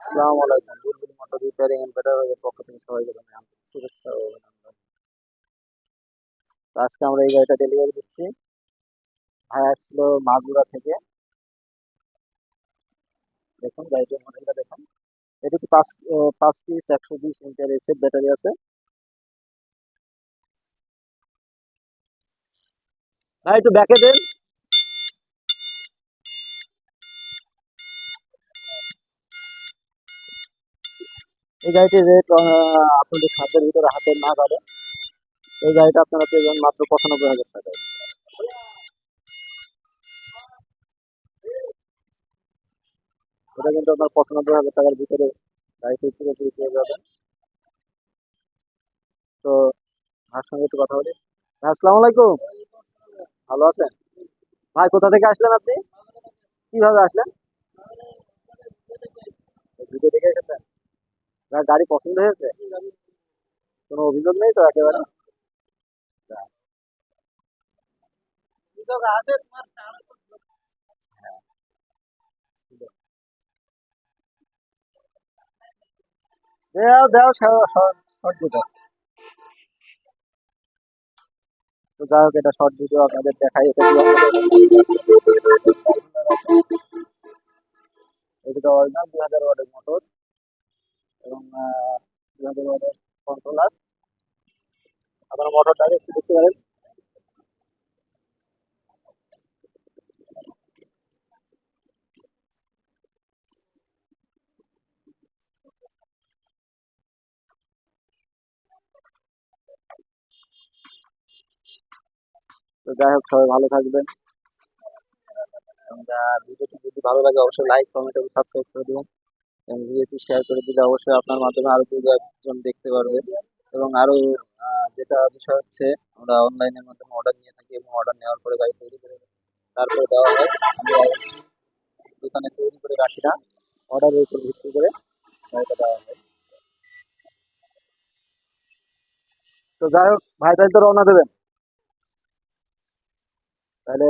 আসসালামু আলাইকুম Bulbul motor repairing and ব্যাটারির পক্ষ থেকে সবাইকে জানাই শুভেচ্ছা ও অভিনন্দন আজকে আমরা এই গাড়িটা ডেলিভারি দিচ্ছি ভাই আসছিল মাগুরা থেকে। দেখুন গাড়িটির মডেলটা দেখুন। এটিতে পাঁচ পাঁচ পিস একশো বিশ মিটার এসএফ ব্যাটারি আছে। ভাই, একটু ব্যাকে দেন। এই গাড়িটির রেট আপনাদের খাদ্যের ভিতরে হাতে না পারে এই গাড়িটা আপনারা পেয়ে যাবেন মাত্র পঁচানব্বই হাজার টাকায়। এটা কিন্তু আপনার পঁচানব্বই হাজার টাকার ভিতরে গাড়িটি পেয়ে যাবেন। তো, ভাইয়ের সঙ্গে একটু কথা বলি। আসসালামু আলাইকুম। ভালো আছেন? ভাই, কোথা থেকে আসলেন আপনি? কীভাবে আসলেন? যার গাড়ি পছন্দ হয়েছে? কোনো অভিযোগ নেই তো একেবারে? তো যাই হোক এটা শর্ট ভিডিও আপনাদের দেখাই এটা এটা অরিজিনাল দুই হাজার ওয়াটের মোটর এবং হাজার ওয়াটের কন্ট্রোলার আপনারা মোটরটা একটু দেখতে পারেন। তো যাই হোক, সবাই ভালো থাকবেন। ভিডিওটি যদি ভালো লাগে, অবশ্যই লাইক কমেন্ট এবং সাবস্ক্রাইব করে দেবেন। ভিডিওটি শেয়ার করে দিলে অবশ্যই আপনার মাধ্যমে আরও দু একজন দেখতে পারবে। এবং আরও আহ, যেটা বিষয় হচ্ছে আমরা অনলাইনের মাধ্যমে অর্ডার নিয়ে থাকি এবং অর্ডার নেওয়ার পরে গাড়ি তৈরি করে তারপরে দেওয়া হয়। আমরা দোকানে তৈরি করে রাখি না অর্ডারের উপর ভিত্তি করে গাড়িটা দেওয়া হয়। তো যাই হোক ভাই তাহলে তো রওনা দেবেন। তাহলে